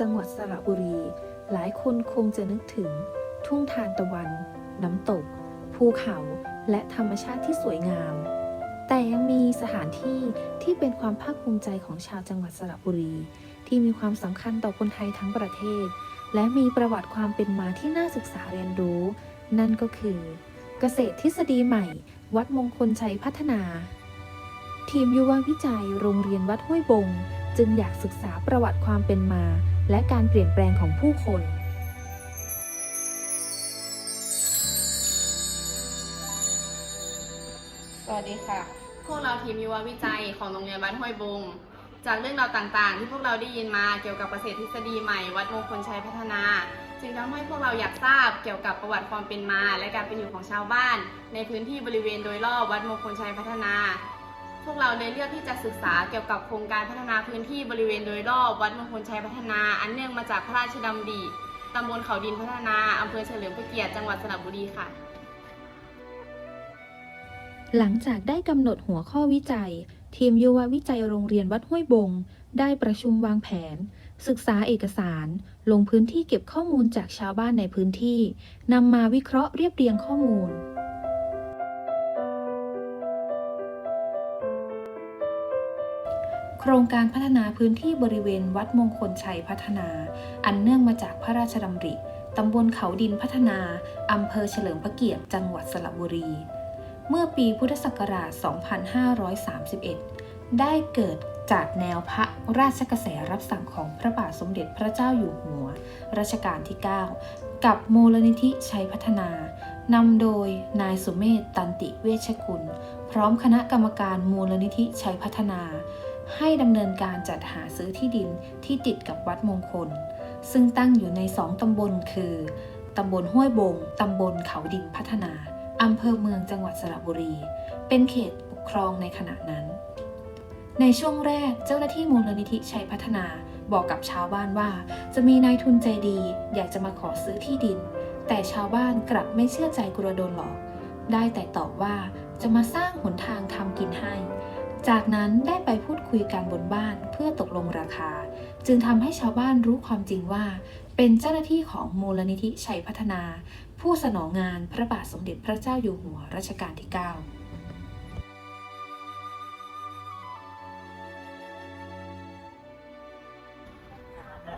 จังหวัดสระบุรี หลายคนคงจะนึกถึง ทุ่งทานตะวัน น้ำตก ภูเขาและธรรมชาติที่สวยงาม แต่ยังมีสถานที่ที่เป็นความภาคภูมิใจของชาวจังหวัดสระบุรี ที่มีความสำคัญต่อคนไทยทั้งประเทศ และมีประวัติความเป็นมาที่น่าศึกษาเรียนรู้ นั่นก็คือ เกษตรทฤษฎีใหม่ วัดมงคลชัยพัฒนา ทีมยุววิจัยโรงเรียนวัดห้วยบง จึงอยากศึกษาประวัติความเป็นมา และการเปลี่ยนแปลงของผู้คนสวัสดีค่ะ พวกเราทีมยุววิจัยของโรงเรียนวัดห้วยบง จากเรื่องราวต่างๆ ที่พวกเราได้ยินมาเกี่ยวกับเกษตรทฤษฎีใหม่วัดมงคลชัยพัฒนา จึงทำให้พวกเราอยากทราบเกี่ยวกับประวัติความเป็นมา และการเป็นอยู่ของชาวบ้าน ในพื้นที่บริเวณโดยรอบวัดมงคลชัยพัฒนา พวกเราเลยเลือกที่จะศึกษาเกี่ยวกับโครงการพัฒนาพื้นที่บริเวณโดยรอบวัดมงคลชัยพัฒนา อันเนื่องมาจากพระราชดำริตำบลเขาดินพัฒนาอำเภอเฉลิมพระเกียรติจังหวัดสระบุรีค่ะ หลังจากได้กำหนดหัวข้อวิจัย ทีมยุววิจัยโรงเรียนวัดห้วยบง ได้ประชุมวางแผน ศึกษาเอกสาร ลงพื้นที่เก็บข้อมูลจากชาวบ้านในพื้นที่นำมาวิเคราะห์เรียบเรียงข้อมูล โครงการพัฒนาพื้นที่บริเวณวัดมงคลชัยพัฒนา อันเนื่องมาจากพระราชดำริ ตำบลเขาดินพัฒนา อำเภอเฉลิมพระเกียรติ จังหวัดสระบุรี เมื่อปีพุทธศักราช 2531 ได้เกิดจากแนวพระราชกระแสรับสั่งของพระบาทสมเด็จพระเจ้าอยู่หัว รัชกาลที่ 9 กับมูลนิธิชัยพัฒนานำโดยนายสุเมธตันติเวชกุล พร้อมคณะกรรมการมูลนิธิชัยพัฒนา ให้ดำเนินการจัดหาซื้อที่ดินที่ติดกับวัดมงคล ซึ่งตั้งอยู่ในสองตำบลคือตำบลห้วยบง ตำบลเขาดินพัฒนา อำเภอเมืองจังหวัดสระบุรี เป็นเขตปกครองในขณะนั้น ในช่วงแรกเจ้าหน้าที่มูลนิธิชัยพัฒนาบอกกับชาวบ้านว่า จะมีนายทุนใจดี อยากจะมาขอซื้อที่ดิน แต่ชาวบ้านกลับไม่เชื่อใจกลัวโดนหลอก ได้แต่ตอบว่าจะมาสร้างหนทางทำกินให้ จากนั้นได้ไปพูดคุยกันบนบ้านเพื่อตกลงราคา จึงทำให้ชาวบ้านรู้ความจริงว่า เป็นเจ้าหน้าที่ของมูลนิธิชัยพัฒนา ผู้สนองงานพระบาทสมเด็จพระเจ้าอยู่หัวรัชกาลที่ 9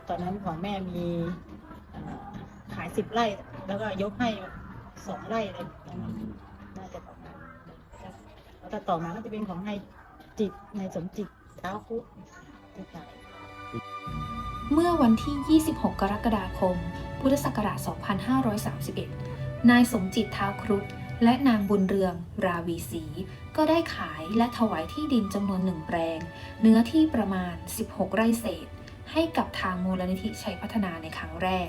ตอนนั้นของแม่มีขายสิบไร่ แล้วก็ยกให้สองไร่เลยน่าจะประมาณแล้วต่อมาก็จะเป็นของนาย จิตนายสมจิตเท้าคุที่ขาเมื่อวันที่ 26 กรกฎาคม พุทธศักราช 2531 นายสมจิตเท้าครุฑและนางบุญเรือง ราวีศรีก็ได้ขายและถวายที่ดินจำนวนหนึ่งแปลง เนื้อที่ประมาณ 16 ไร่เศษ ให้กับทางมูลนิธิชัยพัฒนาในครั้งแรก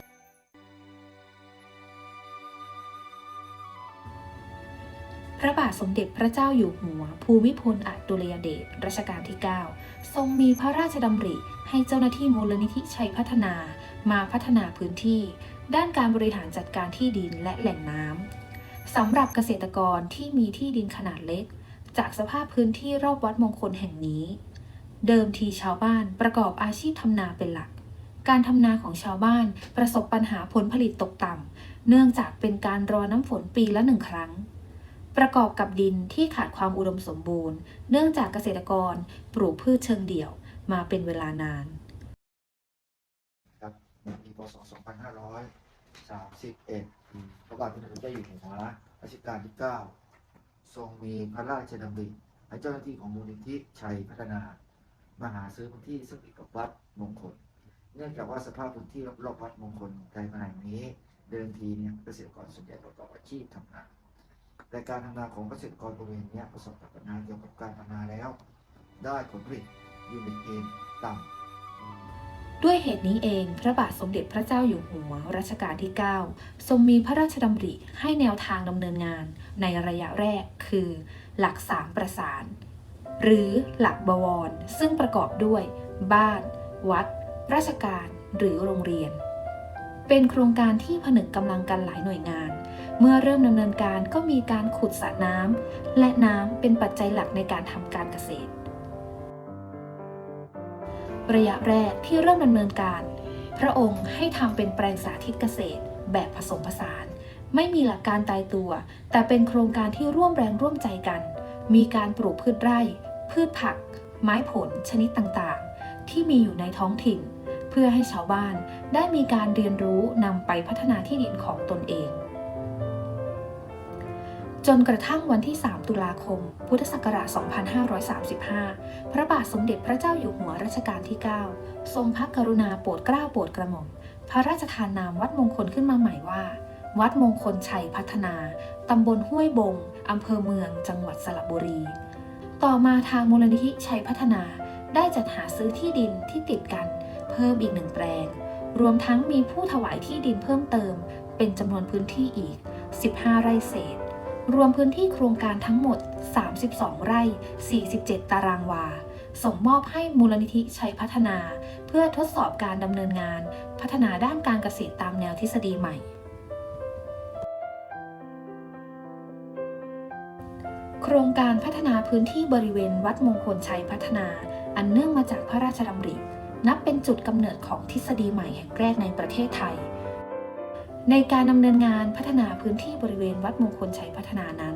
พระบาทสมเด็จพระเจ้าอยู่หัว ภูมิพลอดุลยเดชรัชกาลที่ 9 ทรงมีพระราชดำริ ให้เจ้าหน้าที่มูลนิธิชัยพัฒนา มาพัฒนาพื้นที่ ด้านการบริหารจัดการที่ดินและแหล่งน้ำสำหรับเกษตรกรที่มีที่ดินขนาดเล็ก จากสภาพพื้นที่รอบวัดมงคลแห่งนี้ เดิมทีชาวบ้านประกอบอาชีพทำนาเป็นหลัก การทำนาของชาวบ้านประสบปัญหาผลผลิตตกต่ำเนื่องจากเป็นการรอน้ำฝนปีละหนึ่งครั้ง ประกอบกับดินที่ขาดความอุดมสมบูรณ์ เนื่องจากเกษตรกรปลูกพืชเชิงเดี่ยวมาเป็นเวลานานครับปีพศ2531พระบาทสมเด็จพระเจ้าอยู่หัวรัชกาลที่ 9 ทรงมีพระราชดำริให้เจ้าหน้าที่ของมูลนิธิชัยพัฒนา มาหาซื้อพื้นที่ซึ่งติดกับวัดมงคล เนื่องจากว่าสภาพพื้นที่รอบๆวัดมงคลไกลมาแห่งนี้ เดิมทีเนี่ยเกษตรกรส่วนใหญ่ประกอบอาชีพทำนา แต่การทำนาของเกษตรกรบริเวณนี้ประสบกับปัญหาเกี่ยวกับการทำนาแล้ว ได้ผลผลิตยูนิตเองต่ำด้วยเหตุนี้เอง พระบาทสมเด็จพระเจ้าอยู่หัวรัชกาลที่ 9 ทรงมีพระราชดำริให้แนวทางดำเนินงานในระยะแรกคือ หลักสามประสาน หรือหลักบวร ซึ่งประกอบด้วย บ้าน วัด ราชการ หรือโรงเรียน เป็นโครงการที่ผนึกกำลังกันหลายหน่วยงาน เมื่อเริ่มดำเนินการก็มีการขุดสระน้ำและน้ำเป็นปัจจัยหลักในการทำการเกษตร ระยะแรกที่เริ่มดำเนินการ พระองค์ให้ทำเป็นแปลงสาธิตเกษตร แบบผสมผสาน ไม่มีหลักการตายตัว แต่เป็นโครงการที่ร่วมแรงร่วมใจกัน มีการปลูกพืชไร่ พืชผัก ไม้ผลชนิดต่างๆ ที่มีอยู่ในท้องถิ่น เพื่อให้ชาวบ้านได้มีการเรียนรู้นำไปพัฒนาที่ดินของตนเอง จนกระทั่งวันที่ 3 ตุลาคม พุทธศักราช 2535 พระบาทสมเด็จพระเจ้าอยู่หัวรัชกาลที่ 9 ทรงพระกรุณาโปรดเกล้าโปรดกระหม่อม พระราชทานนามวัดมงคลขึ้นมาใหม่ว่า วัดมงคลชัยพัฒนา ตำบลห้วยบง อำเภอเมือง จังหวัดสระบุรี ต่อมาทางมูลนิธิชัยพัฒนา ได้จัดหาซื้อที่ดินที่ติดกัน เพิ่มอีกหนึ่งแปลง รวมทั้งมีผู้ถวายที่ดินเพิ่มเติม เป็นจำนวนพื้นที่อีก 15 ไร่เศษ รวมพื้นที่โครงการทั้งหมด 32 ไร่ 47 ตารางวา ส่งมอบให้มูลนิธิชัยพัฒนา เพื่อทดสอบการดำเนินงาน พัฒนาด้านการเกษตรตามแนวทฤษฎีใหม่ โครงการพัฒนาพื้นที่บริเวณวัดมงคลชัยพัฒนา อันเนื่องมาจากพระราชดำริ นับเป็นจุดกำเนิดของทฤษฎีใหม่แห่งแรกในประเทศไทย ในการดำเนินงานพัฒนาพื้นที่บริเวณวัดมงคลชัยพัฒนานั้น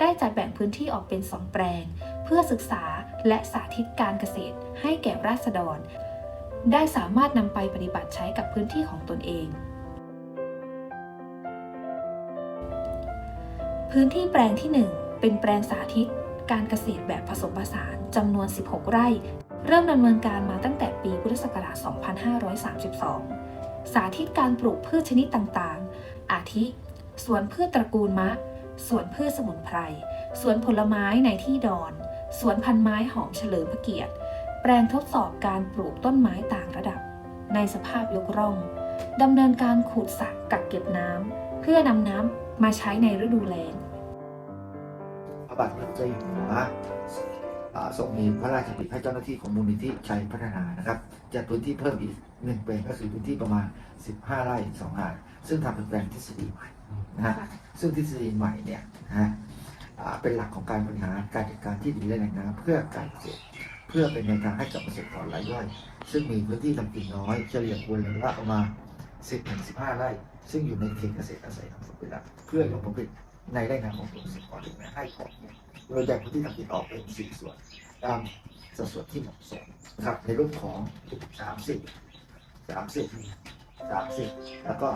ได้จัดแบ่งพื้นที่ออกเป็นสองแปลง เพื่อศึกษาและสาธิตการเกษตรให้แก่ราษฎร ได้สามารถนำไปปฏิบัติใช้กับพื้นที่ของตนเอง พื้นที่แปลงที่ 1 เป็นแปลงสาธิต การเกษตรแบบผสมผสานจำนวน 16 ไร่ เริ่มดำเนินการมาตั้งแต่ปีพุทธศักราช 2532 สาธิตการปลูกพืชชนิดต่างๆ อาทิสวนพืชตระกูลมะ สวนพืชสมุนไพร สวนผลไม้ในที่ดอน สวนพันไม้หอมเฉลิมพระเกียรติ แปลงทดสอบการปลูกต้นไม้ต่างระดับ ในสภาพยกร่อง ดำเนินการขูดสระกักเก็บน้ำ เพื่อนำน้ำมาใช้ในฤดูแล้งพระบาทสมเด็จพระเจ้าอยู่หัว อ่าทรงมีพระราชดำริให้เจ้าหน้าที่ของมูลนิธิชัยพัฒนานะครับจัดพื้นที่เพิ่มอีกหนึ่งแปลงก็คือพื้นที่ประมาณ 15 ไร่สองงาน ซึ่งทำเป็นแปลงทฤษฎีใหม่นะฮะซึ่งทฤษฎีใหม่เนี่ยนะฮะอ่าเป็นหลักของการบริหารการจัดการที่ดินและแหล่งน้ำเพื่อการเกษตรเพื่อเป็นแนวทางให้กับเกษตรกรรายย่อย ซึ่งมีพื้นที่ทำกินน้อยเฉลี่ยครัวเรือนละประมาณ10ถึง15 ไร่ ซึ่งอยู่ในเขตเกษตรอาศัยของสมเป็นหลักเพื่อลงผลผลิต ในไร่นาของตัวเกษตรกรถึงแม้ให้ของโดยแบ่งพื้นที่ทำกินออกเป็นสี่ส่วนตามสัดส่วนที่เหมาะสมครับในรูปของ30 30 30แล้วก็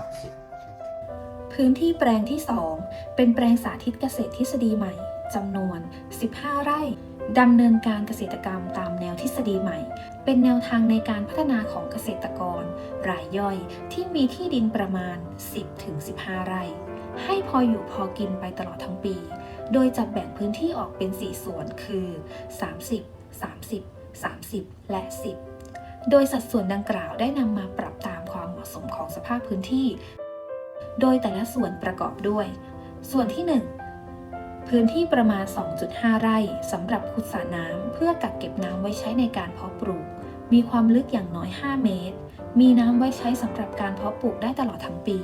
10พื้นที่แปลงที่ 2 เป็นแปลงสาธิตเกษตรทฤษฎีใหม่จำนวน 15 ไร่ดำเนินการเกษตรกรรมตามแนวทฤษฎีใหม่ เป็นแนวทางในการพัฒนาของเกษตรกร รายย่อยที่มีที่ดินประมาณ 10-15 ไร่ ให้พออยู่พอกินไปตลอดทั้งปี โดยจัดแบ่งพื้นที่ออกเป็น 4 ส่วนคือ 30 30 30 และ 10 โดยสัดส่วนดังกล่าวได้นำมาปรับตามความเหมาะสมของสภาพพื้นที่ โดยแต่ละส่วนประกอบด้วย ส่วนที่ 1 พื้นที่ประมาณ 2.5 ไร่สำหรับขุดสระน้ำเพื่อกักเก็บน้ำไว้ใช้ในการเพาะปลูก มีความลึกอย่างน้อย 5 เมตร มีน้ำไว้ใช้สำหรับการเพาะปลูกได้ตลอดทั้งปี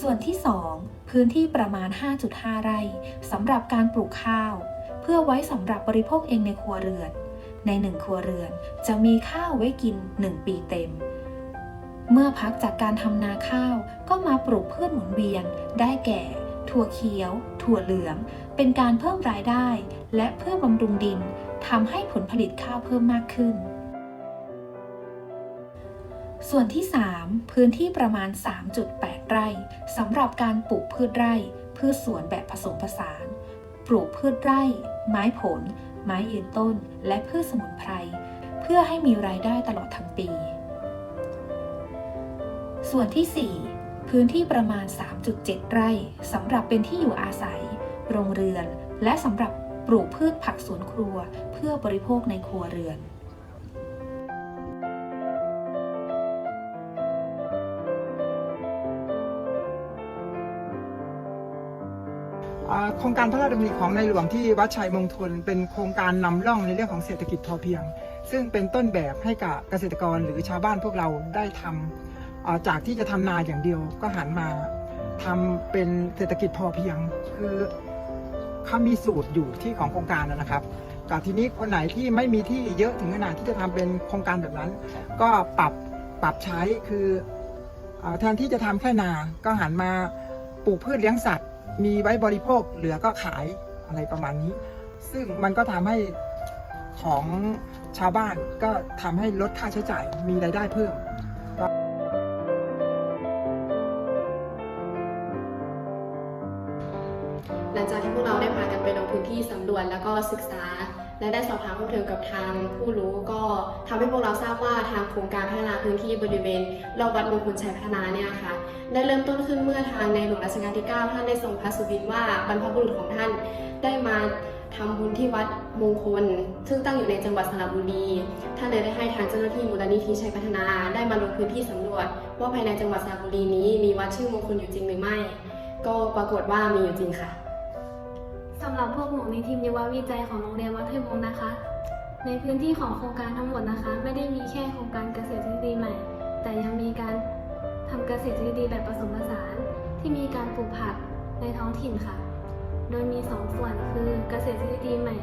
ส่วนที่ 2 พื้นที่ประมาณ 5.5 ไร่สำหรับการปลูกข้าว เพื่อไว้สำหรับบริโภคเองในครัวเรือน ในหนึ่งครัวเรือนจะมีข้าวไว้กิน 1 ปีเต็ม เมื่อพักจากการทำนาข้าวก็มาปลูกพืชหมุนเวียน ได้แก่ ถั่วเขียว ถั่วเหลือง เป็นการเพิ่มรายได้ และเพื่อบำรุงดินทำให้ผลผลิตข้าวเพิ่มมากขึ้น ส่วนที่ 3 พื้นที่ประมาณ 3.8 ไร่สำหรับการปลูกพืชไร่ พืชสวนแบบผสมผสาน ปลูกพืชไร่ ไม้ผล ไม้ยืนต้น และพืชสมุนไพร เพื่อให้มีรายได้ตลอดทั้งปี ส่วนที่ 4 พื้นที่ประมาณ 3.7 ไร่สำหรับเป็นที่อยู่อาศัย โรงเรือน และสำหรับปลูกพืชผักสวนครัว เพื่อบริโภคในครัวเรือน โครงการพระราชดำริของในหลวงที่วัดชัยมงคลเป็นโครงการนำร่องในเรื่องของเศรษฐกิจพอเพียง ซึ่งเป็นต้นแบบให้กับเกษตรกรหรือชาวบ้านพวกเราได้ทำอ่าจากที่จะทำนาอย่างเดียวก็หันมาทำเป็นเศรษฐกิจพอเพียง คือเขามีสูตรอยู่ที่ของโครงการนะครับกับทีนี้คนไหนที่ไม่มีที่เยอะถึงขนาดที่จะทำเป็นโครงการแบบนั้น ก็ปรับปรับใช้คือแทนที่จะทำแค่นาก็หันมาปลูกพืชเลี้ยงสัตว์ มีไว้บริโภคเหลือก็ขายอะไรประมาณนี้ ซึ่งมันก็ทำให้ของชาวบ้านก็ทำให้ลดค่าใช้จ่ายมีรายได้เพิ่มหลังจากที่พวกเราได้พากันไปลงพื้นที่สำรวจแล้วก็ศึกษา และได้สอบถามเพิ่มเติมกับทางผู้รู้ก็ทำให้พวกเราทราบว่าทางโครงการพัฒนาพื้นที่บริเวณรอบวัดมงคลชัยพัฒนาเนี่ยค่ะได้เริ่มต้นขึ้นเมื่อทางในหลวงรัชกาลที่ 9 ท่านได้ทรงพระสุบินว่าบรรพบุรุษของท่านได้มาทำบุญที่วัดมงคล ซึ่งตั้งอยู่ในจังหวัดสระบุรี ท่านเลยได้ให้ทางเจ้าหน้าที่มูลนิธิชัยพัฒนาได้มาลงพื้นที่สำรวจ ว่าภายในจังหวัดสระบุรีนี้มีวัดชื่อมงคลอยู่จริงหรือไม่ ก็ปรากฏว่ามีอยู่จริงค่ะ สำหรับพวกหนูในทีมยุววิจัยของโรงเรียนวัดเทพวงศ์นะคะ ในพื้นที่ของโครงการทั้งหมดนะคะ ไม่ได้มีแค่โครงการเกษตรทฤษฎีใหม่ แต่ยังมีการทำเกษตรทฤษฎีแบบผสมผสาน ที่มีการปลูกผักในท้องถิ่นค่ะ โดยมี 2 ส่วนคือเกษตรทฤษฎีใหม่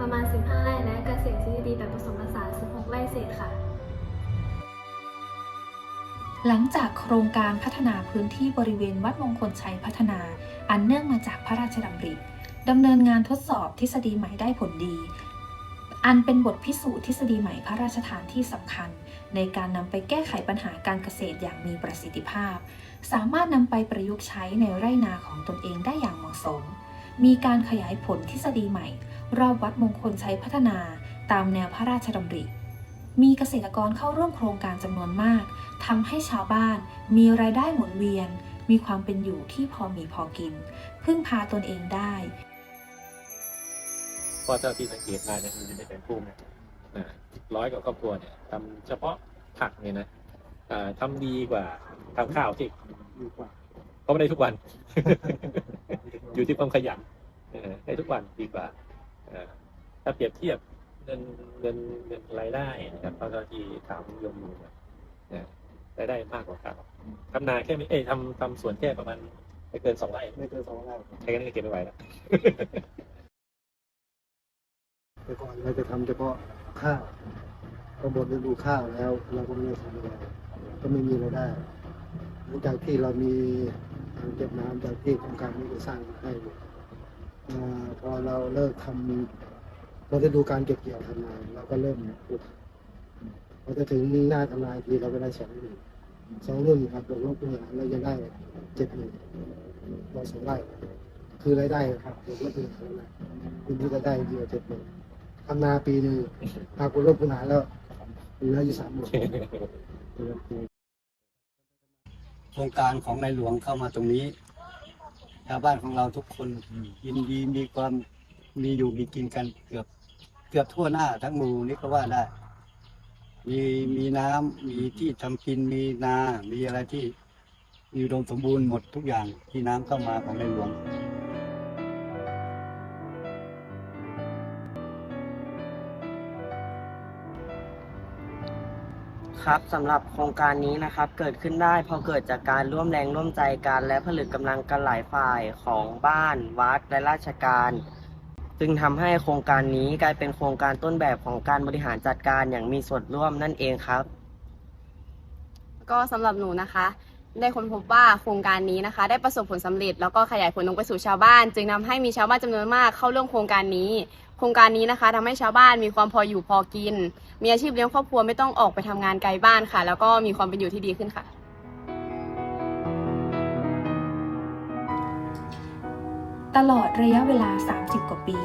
ประมาณ 15 ไร่และเกษตรทฤษฎีแบบผสมผสาน 16 ไร่เศษค่ะหลังจากโครงการพัฒนาพื้นที่บริเวณวัดมงคลชัยพัฒนา อันเนื่องมาจากพระราชดำริ ดำเนินงานทดสอบทฤษฎีใหม่ได้ผลดี อันเป็นบทพิสูจน์ทฤษฎีใหม่พระราชทานที่สำคัญ ในการนำไปแก้ไขปัญหาการเกษตรอย่างมีประสิทธิภาพ สามารถนำไปประยุกต์ใช้ในไร่นาของตนเองได้อย่างเหมาะสม มีการขยายผลทฤษฎีใหม่ รอบวัดมงคลชัยพัฒนาตามแนวพระราชดำริมีเกษตรกรเข้าร่วมโครงการจำนวนมากทำให้ชาวบ้าน มีรายได้หมุนเวียน มีความเป็นอยู่ที่พอมีพอกิน พึ่งพาตนเองได้ เพราะเท่าที่สังเกตมาเนี่ยมันจะเป็นภูมิเนี่ยอ่าร้อยกว่าครอบครัวเนี่ยทำเฉพาะผักเนี่ยนะอ่าทำดีกว่าทำข้าวที่เพราะไม่ได้ทุกวัน อยู่ที่ความขยันเออได้ทุกวันดีกว่าเอ่อถ้าเปรียบเทียบเงินเงินเงินรายได้นะครับเท่าที่ถามโยมดูเนี่ยนะรายได้มากกว่าครับทำนาแค่ไม่เอ้ยทำทำสวนแค่ประมาณไม่เกินสองไร่ไม่เกินสองไร่ใช้กันก็เก็บไม่ไหวแล้ว แต่ก่อนเราจะทำเฉพาะข้าวพอหมดฤดูข้าวแล้ว เราก็ไม่ได้ทำอะไรก็ไม่มีรายได้หลังจากที่เรามีอ่างเก็บน้ำจากที่โครงการนี้ได้สร้างให้พอเราเลิกทำพอฤดูการเก็บเกี่ยวทำนาเราก็เริ่มปลูกพอจะถึงหน้าทำนาทีเราก็ได้สองรุ่นสองรุ่นครับบวกลบคูณหารเราจะได้เจ็ดหมื่นต่อสองไร่คือรายได้ครับบวกลบคูณหารนะคุณที่รายได้เดียวเจ็ดหมื่นำนาปีหนึ่งหากคุณลบคุณหารแล้วเหลืออยู่สามหมื่นโครงการของในหลวงเข้ามาตรงนี้ชาวบ้านของเราทุกคนยินดีมีความมีอยู่มีกินกันเกือบ เกือบทั่วหน้าทั้งหมู่นี่ก็ว่าได้ มีมีน้ำมีที่ทำกินมีนา มีอะไรที่มีอุดมสมบูรณ์หมดทุกอย่างที่น้ำเข้ามาของในหลวง ครับสำหรับโครงการนี้นะครับ เกิดขึ้นได้พราะเกิดจากการร่วมแรงร่วมใจกัน และผลึกกำลังกันหลายฝ่ายของบ้าน วัดและราชการ จึงทำให้โครงการนี้กลายเป็นโครงการต้นแบบของการบริหารจัดการอย่างมีส่วนร่วมนั่นเองครับ ก็สำหรับหนูนะคะ ได้ค้นพบว่าโครงการนี้นะคะ ได้ประสบผลสำเร็จแล้วก็ขยายผลลงไปสู่ชาวบ้าน จึงทำให้มีชาวบ้านจำนวนมากเข้าร่วมโครงการนี้ ครงการนี้นะคะทำให้ชาวบ้านมีความพออยู่พอกิน มีอาชีพเลี้ยงครอบครัวไม่ต้องออกไปทำงานไกลบ้านค่ะ แล้วก็มีความเป็นอยู่ที่ดีขึ้นค่ะ ตลอดระยะเวลา 30 กว่าปี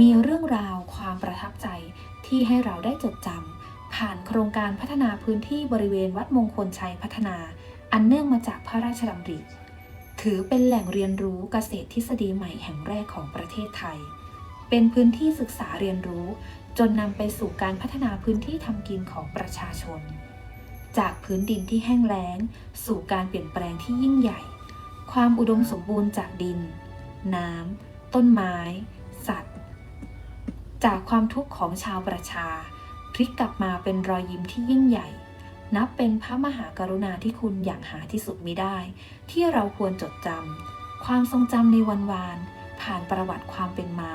มีเรื่องราวความประทับใจที่ให้เราได้จดจำผ่านโครงการพัฒนาพื้นที่บริเวณวัดมงคลชัยพัฒนา อันเนื่องมาจากพระราชดำริ ถือเป็นแหล่งเรียนรู้เกษตรทฤษฎีใหม่แห่งแรกของประเทศไทย เป็นพื้นที่ศึกษาเรียนรู้ จนนำไปสู่การพัฒนาพื้นที่ทำกินของประชาชน จากพื้นดินที่แห้งแล้ง สู่การเปลี่ยนแปลงที่ยิ่งใหญ่ ความอุดมสมบูรณ์จากดิน น้ำต้นไม้ สัตว์ จากความทุกข์ของชาวประชา พลิกกลับมาเป็นรอยยิ้มที่ยิ่งใหญ่ นับเป็นพระมหากรุณาธิคุณอย่างหาที่สุดมิได้ ที่เราควรจดจำความทรงจำในวันวาน ผ่านประวัติความเป็นมา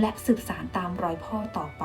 และสืบสารตามรอยพ่อต่อไป